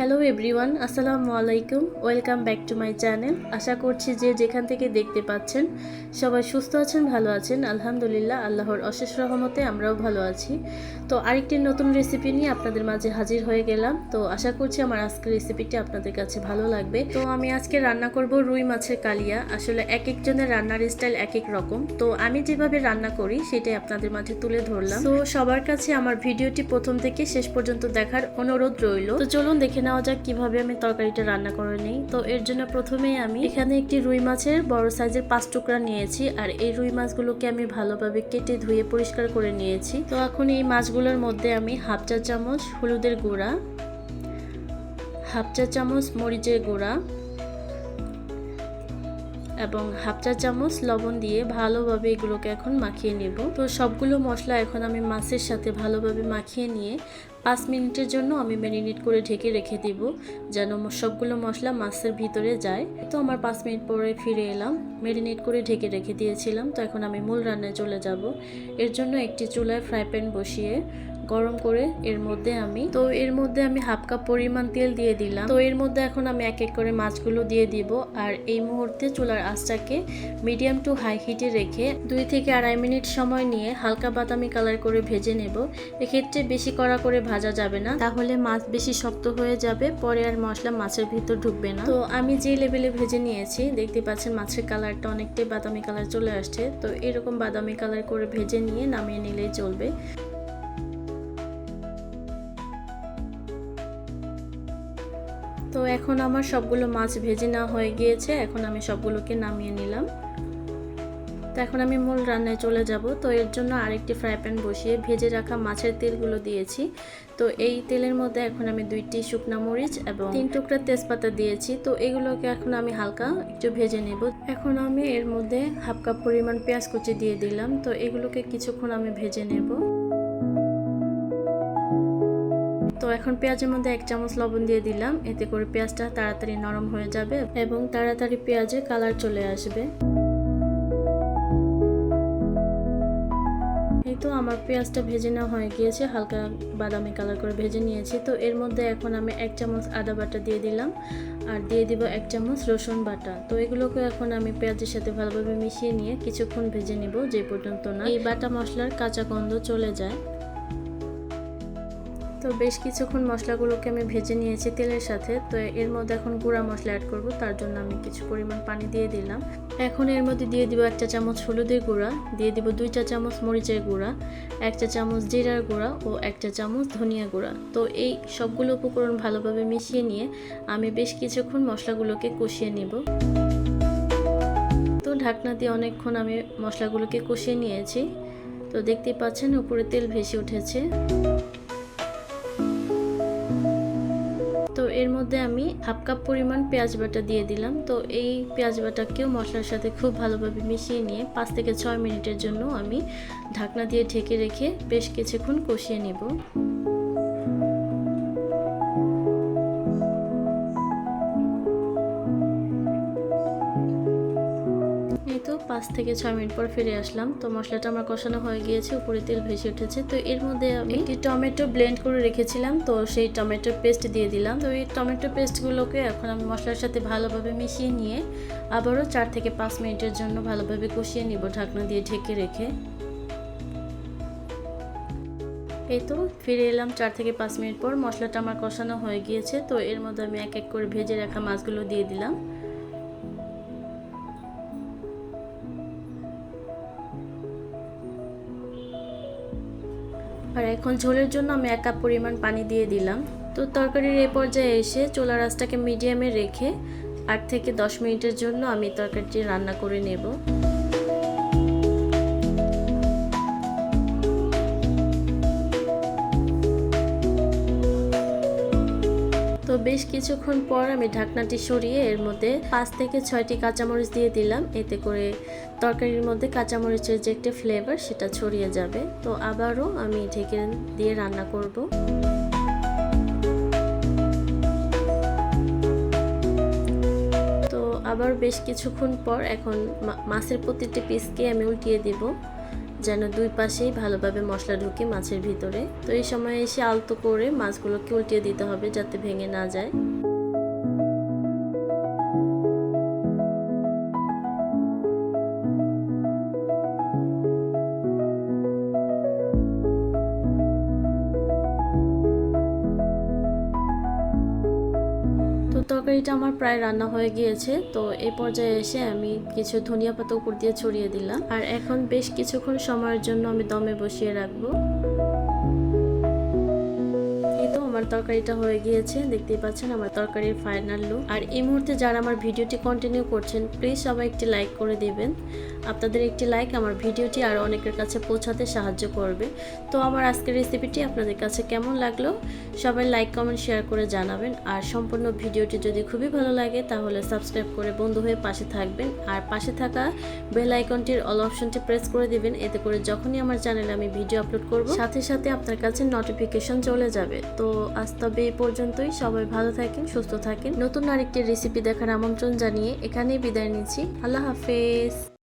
Hello everyone আসসালামু আলাইকুম welcome back to my channel আশা করছি যে যেখান থেকে দেখতে পাচ্ছেন, সবাই সুস্থ আছেন, ভালো আছেন। আলহামদুলিল্লাহ, আল্লাহর অশেষ রহমতে আমরাও ভালো আছি। তো আরেকটি নতুন রেসিপি নিয়ে আপনাদের মাঝে হাজির হয়ে গেলাম। তো আশা করছি আমার আজকের রেসিপিটি আপনাদের কাছে ভালো লাগবে। তো আমি আজকে রান্না করব রুই মাছের কালিয়া। আসলে এক একজনের রান্নার স্টাইল এক এক রকম। তো আমি যেভাবে রান্না করি, সেটাই আপনাদের মাঝে তুলে ধরলাম। তো সবার কাছে আমার ভিডিওটি প্রথম থেকে শেষ পর্যন্ত দেখার অনুরোধ রইল। তো চলুন দেখে নেওয়া যাক কীভাবে আমি তরকারিটা রান্না করে নিই। তো এর জন্য প্রথমেই আমি এখানে একটি রুই মাছের বড় সাইজের পাঁচ টুকরা নিয়েছি। আর এই রুই মাছগুলোকে আমি ভালোভাবে কেটে ধুয়ে পরিষ্কার করে নিয়েছি। তো এখন এই মাছগুলোর মধ্যে আমি হাফ চা চামচ হলুদের গুঁড়া হাফ চা চামচ মরিচের গুঁড়া এবং হাফ চা চামচ লবণ দিয়ে ভালোভাবে এগুলোকে এখন মাখিয়ে নেব। তো সবগুলো মশলা এখন আমি মাছের সাথে ভালোভাবে মাখিয়ে নিয়ে পাঁচ মিনিটের জন্য আমি ম্যারিনেট করে ঢেকে রেখে দিব, যেন সবগুলো মশলা মাছের ভিতরে যায়। তো আমার পাঁচ মিনিট পরে ফিরে এলাম, ম্যারিনেট করে ঢেকে রেখে দিয়েছিলাম। তো এখন আমি মূল রান্নায় চলে যাব। এর জন্য একটি চুলায় ফ্রাই প্যান বসিয়ে গরম করে এর মধ্যে আমি, তো এর মধ্যে আমি হাফ কাপ পরিমাণ তেল দিয়ে দিলাম। তো এর মধ্যে এখন আমি এক এক করে মাছগুলো দিয়ে দিব। আর এই মুহূর্তে চুলার আঁচটাকে মিডিয়াম টু হাই হিটে রেখে দুই থেকে আড়াই মিনিট সময় নিয়ে হালকা বাদামি কালার করে ভেজে নেব। এক্ষেত্রে বেশি কড়া করে ভাজা যাবে না। তাহলে মাছ বেশি শক্ত হয়ে যাবে, পরে আর মশলা মাছের ভিতর ঢুকবে না। তো আমি যে লেভেলে ভেজে নিয়েছি, দেখতে পাচ্ছেন মাছের কালারটা অনেকটাই বাদামি কালার চলে আসছে। তো এরকম বাদামি কালার করে ভেজে নিয়ে নামিয়ে নিলেই চলবে। তো এখন আমার সবগুলো মাছ ভেজে নেওয়া হয়ে গিয়েছে, এখন আমি সবগুলোকে নামিয়ে নিলাম। তো এখন আমি মূল রান্নায় চলে যাব। তো এর জন্য আরেকটি ফ্রাই প্যান বসিয়ে ভেজে রাখা মাছের তেলগুলো দিয়েছি। তো এই তেলের মধ্যে এখন আমি দুইটি শুকনা মরিচ এবং তিন টুকরা তেজপাতা দিয়েছি। তো এগুলোকে এখন আমি হালকা একটু ভেজে নেব। এখন আমি এর মধ্যে হাফ কাপ পরিমাণ পেঁয়াজ কুচি দিয়ে দিলাম। তো এগুলোকে কিছুক্ষণ আমি ভেজে নেব। তো এখন পেঁয়াজের মধ্যে এক চামচ লবণ দিয়ে দিলাম। এতে করে পেঁয়াজটা তাড়াতাড়ি নরম হয়ে যাবে এবং তাড়াতাড়ি পেঁয়াজে কালার চলে আসবে। তো আমার পেঁয়াজটা ভেজে নেওয়া হয়ে গিয়েছে। হালকা বাদামি কালার করে ভেজে নিয়েছি। তো এর মধ্যে এখন আমি এক চামচ আদা বাটা দিয়ে দিলাম আর দিয়ে দিব এক চামচ রসুন বাটা। তো এগুলোকে এখন আমি পেঁয়াজের সাথে ভালোভাবে মিশিয়ে নিয়ে কিছুক্ষণ ভেজে নিব, যে পর্যন্ত না এই বাটা মশলার কাঁচা গন্ধ চলে যায়। তো বেশ কিছুক্ষণ মশলাগুলোকে আমি ভেজে নিয়েছি তেলের সাথে। তো এর মধ্যে এখন গুঁড়া মশলা অ্যাড করব, তার জন্য আমি কিছু পরিমাণ পানি দিয়ে দিলাম। এখন এর মধ্যে দিয়ে দিব এক চা চামচ হলুদের গুঁড়া, দিয়ে দিব দুই চা চামচ মরিচের গুঁড়া, এক চা চামচ জিরার গুঁড়া ও এক চা চামচ ধনিয়া গুঁড়া। তো এই সবগুলো উপকরণ ভালোভাবে মিশিয়ে নিয়ে আমি বেশ কিছুক্ষণ মশলাগুলোকে কষিয়ে নেব। তো ঢাকনা দিয়ে অনেকক্ষণ আমি মশলাগুলোকে কষিয়ে নিয়েছি। তো দেখতেই পাচ্ছেন উপরে তেল ভেসে উঠেছে। এর মধ্যে আমি হাফ কাপ পরিমাণ পেঁয়াজ বাটা দিয়ে দিলাম। তো এই পেঁয়াজ বাটাকেও মশলার সাথে খুব ভালোভাবে মিশিয়ে নিয়ে পাঁচ থেকে ছয় মিনিটের জন্য আমি ঢাকনা দিয়ে ঢেকে রেখে বেশ কিছুক্ষণ কষিয়ে নেব। পাঁচ থেকে ছয় মিনিট পর ফিরে আসলাম। তো মশলাটা আমার কষানো হয়ে গিয়েছে, উপরে তেল ভেসে উঠেছে। তো এর মধ্যে আমি একটি টমেটো ব্লেন্ড করে রেখেছিলাম। তো সেই টমেটোর পেস্ট দিয়ে দিলাম। তো এই টমেটো পেস্টগুলোকে এখন আমি মশলার সাথে ভালোভাবে মিশিয়ে নিয়ে আবারও চার থেকে পাঁচ মিনিটের জন্য ভালোভাবে কষিয়ে নিব ঢাকনা দিয়ে ঢেকে রেখে। এই তো ফিরে এলাম চার থেকে পাঁচ মিনিট পর। মশলাটা আমার কষানো হয়ে গিয়েছে। তো এর মধ্যে আমি এক এক করে ভেজে রাখা মাছগুলো দিয়ে দিলাম। আর এখন ঝোলের জন্য আমি এক কাপ পরিমাণ পানি দিয়ে দিলাম। তো তরকারির এই পর্যায়ে এসে চোলা রাসটাকে মিডিয়ামে রেখে আট থেকে দশ মিনিটের জন্য আমি তরকারিটি রান্না করে নেব। বেশ কিছুক্ষণ পর আমি ঢাকনাটি সরিয়ে এর মধ্যে পাঁচ থেকে ছয়টি কাঁচামরিচ দিয়ে দিলাম। এতে করে তরকারির মধ্যে কাঁচামরিচের যে একটি ফ্লেভার সেটা ছড়িয়ে যাবে। তো আবারও আমি ঢেকে দিয়ে রান্না করব। আবার বেশ কিছুক্ষণ পর এখন মাছের প্রতিটি পিসকে আমি উল্টিয়ে দিব। যেন দুই পাশেই ভালোভাবে মশলা ঢুকে মাছের ভিতরে। তো এই সময় এসে আলতো করে মাছগুলোকে উল্টিয়ে দিতে হবে যাতে ভেঙে না যায়। তরকারিটা আমার প্রায় রান্না হয়ে গিয়েছে, তো এই পর্যায়ে এসে আমি কিছু ধনিয়া পাতা উপর দিয়ে ছড়িয়ে দিলাম। আর এখন বেশ কিছুক্ষণ সময়ের জন্য আমি দমে বসিয়ে রাখব। আমার তরকারিটা হয়ে গিয়েছে, দেখতেই পাচ্ছেন আমার তরকারির ফাইনাল লুক আর এই মুহূর্তে যারা আমার ভিডিওটি কন্টিনিউ করছেন প্লিজ সবাই একটি লাইক করে দিবেন। আপনাদের একটি লাইক আমার ভিডিওটি আর অনেকের কাছে পৌঁছাতে সাহায্য করবে। তো আমার আজকের রেসিপিটি আপনাদের কাছে কেমন লাগল, সবাই লাইক কমেন্ট শেয়ার করে জানাবেন। আর সম্পূর্ণ ভিডিওটি যদি খুবই ভালো লাগে, তাহলে সাবস্ক্রাইব করে বন্ধু হয়ে পাশে থাকবেন। আর পাশে থাকা বেল আইকনটির অল অপশনটি প্রেস করে দিবেন। এতে করে যখনই আমার চ্যানেলে আমি ভিডিও আপলোড করব, সাথে সাথে আপনার কাছে নোটিফিকেশন চলে যাবে। তো আজ তবে এই পর্যন্তই। সবাই ভালো থাকেন, সুস্থ থাকেন। নতুন আরেকটি রেসিপি দেখার আমন্ত্রণ জানিয়ে এখানেই বিদায় নিচ্ছি। আল্লাহ হাফেজ।